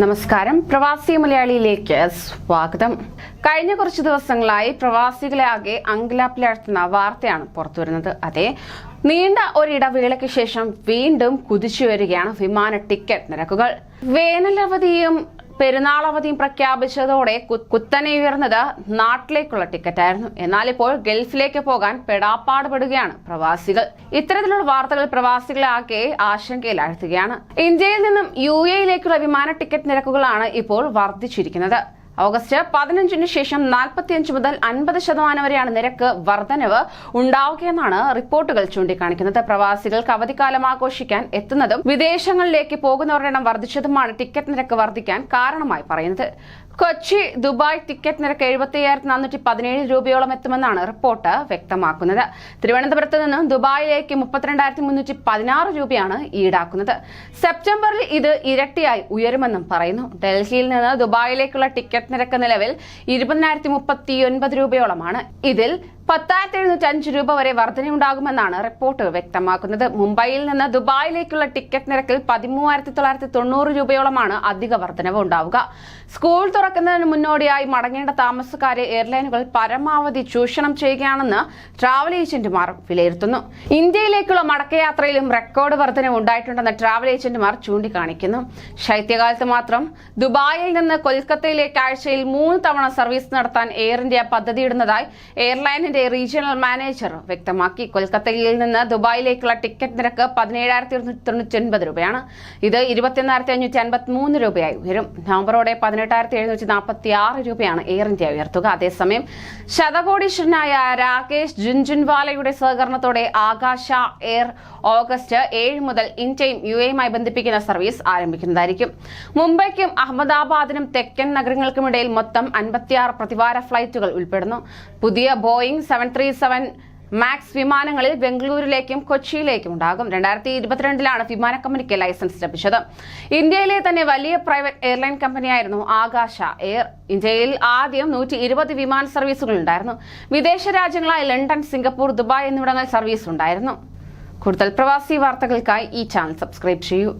നമസ്കാരം. പ്രവാസി മലയാളിയിലേക്ക് സ്വാഗതം. കഴിഞ്ഞ കുറച്ച് ദിവസങ്ങളായി പ്രവാസികളെ ആകെ അങ്കലാപ്പിലാഴ്ത്തുന്ന വാർത്തയാണ് പുറത്തുവരുന്നത്. അതെ നീണ്ട ഒരിടവേളയ്ക്ക് ശേഷം വീണ്ടും കുതിച്ചു വരികയാണ് വിമാന ടിക്കറ്റ് നിരക്കുകൾ. വേനലവധിയും പെരുന്നാളവധിയും പ്രഖ്യാപിച്ചതോടെ കുത്തനെ ഉയർന്നത് നാട്ടിലേക്കുള്ള ടിക്കറ്റായിരുന്നു. എന്നാൽ ഇപ്പോൾ ഗൾഫിലേക്ക് പോകാൻ പെടാപ്പാടുപെടുകയാണ് പ്രവാസികൾ. ഇത്തരത്തിലുള്ള വാർത്തകൾ പ്രവാസികളെ ആകെ ആശങ്കയിലാഴ്ത്തുകയാണ്. ഇന്ത്യയിൽ നിന്നും യു എയിലേക്കുള്ള വിമാന ടിക്കറ്റ് നിരക്കുകളാണ് ഇപ്പോൾ വർദ്ധിച്ചിരിക്കുന്നത്. ഓഗസ്റ്റ് പതിനഞ്ചിന് ശേഷം നാൽപ്പത്തിയഞ്ച് മുതൽ അൻപത് ശതമാനം വരെയാണ് നിരക്ക് വർധനവ് ഉണ്ടാവുകയെന്നാണ് റിപ്പോർട്ടുകൾ ചൂണ്ടിക്കാണിക്കുന്നത്. പ്രവാസികൾക്ക് അവധിക്കാലം ആഘോഷിക്കാൻ എത്തുന്നതും വിദേശങ്ങളിലേക്ക് പോകുന്നവരുടെ എണ്ണം വർദ്ധിച്ചതുമാണ് ടിക്കറ്റ് നിരക്ക് വർദ്ധിക്കാൻ കാരണമായി പറയുന്നത്. കൊച്ചി ദുബായ് ടിക്കറ്റ് നിരക്ക് എഴുപത്തി അയ്യായിരത്തി നാനൂറ്റി പതിനേഴ് രൂപയോളം എത്തുമെന്നാണ് റിപ്പോർട്ട് വ്യക്തമാക്കുന്നത്. തിരുവനന്തപുരത്ത് നിന്നും ദുബായിലേക്ക് മുപ്പത്തിരണ്ടായിരത്തി മുന്നൂറ്റി പതിനാറ് രൂപയാണ് ഈടാക്കുന്നത്. സെപ്റ്റംബറിൽ ഇത് ഇരട്ടിയായി ഉയരുമെന്നും പറയുന്നു. ഡൽഹിയിൽ നിന്ന് ദുബായിലേക്കുള്ള ടിക്കറ്റ് നിരക്ക് നിലവിൽ ഇരുപതിനായിരത്തി മുപ്പത്തി ഒൻപത് രൂപയോളമാണ്. ഇതിൽ പത്തായിരത്തി എഴുന്നൂറ്റി അഞ്ച് രൂപ വരെ വർധനയുണ്ടാകുമെന്നാണ് റിപ്പോർട്ട് വ്യക്തമാക്കുന്നത്. മുംബൈയിൽ നിന്ന് ദുബായിലേക്കുള്ള ടിക്കറ്റ് നിരക്കിൽ പതിമൂവായിരത്തി തൊള്ളായിരത്തി തൊണ്ണൂറ് രൂപയോളമാണ് അധിക വർധനവ് ഉണ്ടാവുക. സ്കൂൾ തുറക്കുന്നതിന് മുന്നോടിയായി മടങ്ങേണ്ട താമസക്കാരെ എയർലൈനുകൾ പരമാവധി ചൂഷണം ചെയ്യുകയാണെന്ന് ട്രാവൽ ഏജന്റുമാർ വിലയിരുത്തുന്നു. ഇന്ത്യയിലേക്കുള്ള മടക്കയാത്രയിലും റെക്കോർഡ് വർധനവ് ഉണ്ടായിട്ടുണ്ടെന്ന് ട്രാവൽ ഏജന്റുമാർ ചൂണ്ടിക്കാണിക്കുന്നു. ശൈത്യകാലത്ത് മാത്രം ദുബായിൽ നിന്ന് കൊൽക്കത്തയിലേക്ക് ആഴ്ചയിൽ മൂന്ന് തവണ സർവീസ് നടത്താൻ എയർ ഇന്ത്യ പദ്ധതിയിടുന്നതായി എയർലൈനിന്റെ റീജിയണൽ മാനേജർ വ്യക്തമാക്കി. കൊൽക്കത്തയിൽ നിന്ന് ദുബായിലേക്കുള്ള ടിക്കറ്റ് നിരക്ക് പതിനേഴായിരത്തി ഒരുന്നൂറ്റി തൊണ്ണൂറ്റി ഒൻപത് രൂപയാണ്. ഇത് ഇരുപത്തിയൊന്നായിരത്തി അഞ്ഞൂറ്റി അൻപത്തി മൂന്ന് രൂപയായി ഉയരും. നവംബറോടെ പതിനെട്ടായിരത്തി എഴുന്നൂറ്റി നാൽപ്പത്തി ആറ് രൂപയാണ് എയർ ഇന്ത്യ ഉയർത്തുക. അതേസമയം ശതകോടീശ്വരനായ രാകേഷ് ജുൻജുൻവാലയുടെ സഹകരണത്തോടെ ആകാശ എയർ ഓഗസ്റ്റ് ഏഴ് മുതൽ ഇന്ത്യയും യു എയുമായി ബന്ധിപ്പിക്കുന്ന സർവീസ് ആരംഭിക്കുന്നതായിരിക്കും. മുംബൈക്കും അഹമ്മദാബാദിനും തെക്കൻ നഗരങ്ങൾക്കുമിടയിൽ മൊത്തം അൻപത്തിയാറ് പ്രതിവാര ഫ്ലൈറ്റുകൾ ഉൾപ്പെടുന്നു. പുതിയ Boeing seven three seven max വിമാനങ്ങളിൽ ബംഗളൂരുവിലേക്കും കൊച്ചിയിലേക്കും ഉണ്ടാകും. രണ്ടായിരത്തി ഇരുപത്തിരണ്ടിലാണ് വിമാന കമ്പനിക്ക് ലൈസൻസ് ലഭിച്ചത്. ഇന്ത്യയിലെ തന്നെ വലിയ പ്രൈവറ്റ് എയർലൈൻ കമ്പനിയായിരുന്നു ആകാശ എയർ. ഇന്ത്യയിൽ ആദ്യം നൂറ്റി ഇരുപത് വിമാന സർവീസുകൾ ഉണ്ടായിരുന്നു. വിദേശ രാജ്യങ്ങളായ ലണ്ടൻ സിംഗപ്പൂർ ദുബായ് എന്നിവിടങ്ങളിൽ സർവീസ് ഉണ്ടായിരുന്നു. കൂടുതൽ പ്രവാസി വാർത്തകൾക്കായി ഈ ചാനൽ സബ്സ്ക്രൈബ് ചെയ്യൂ.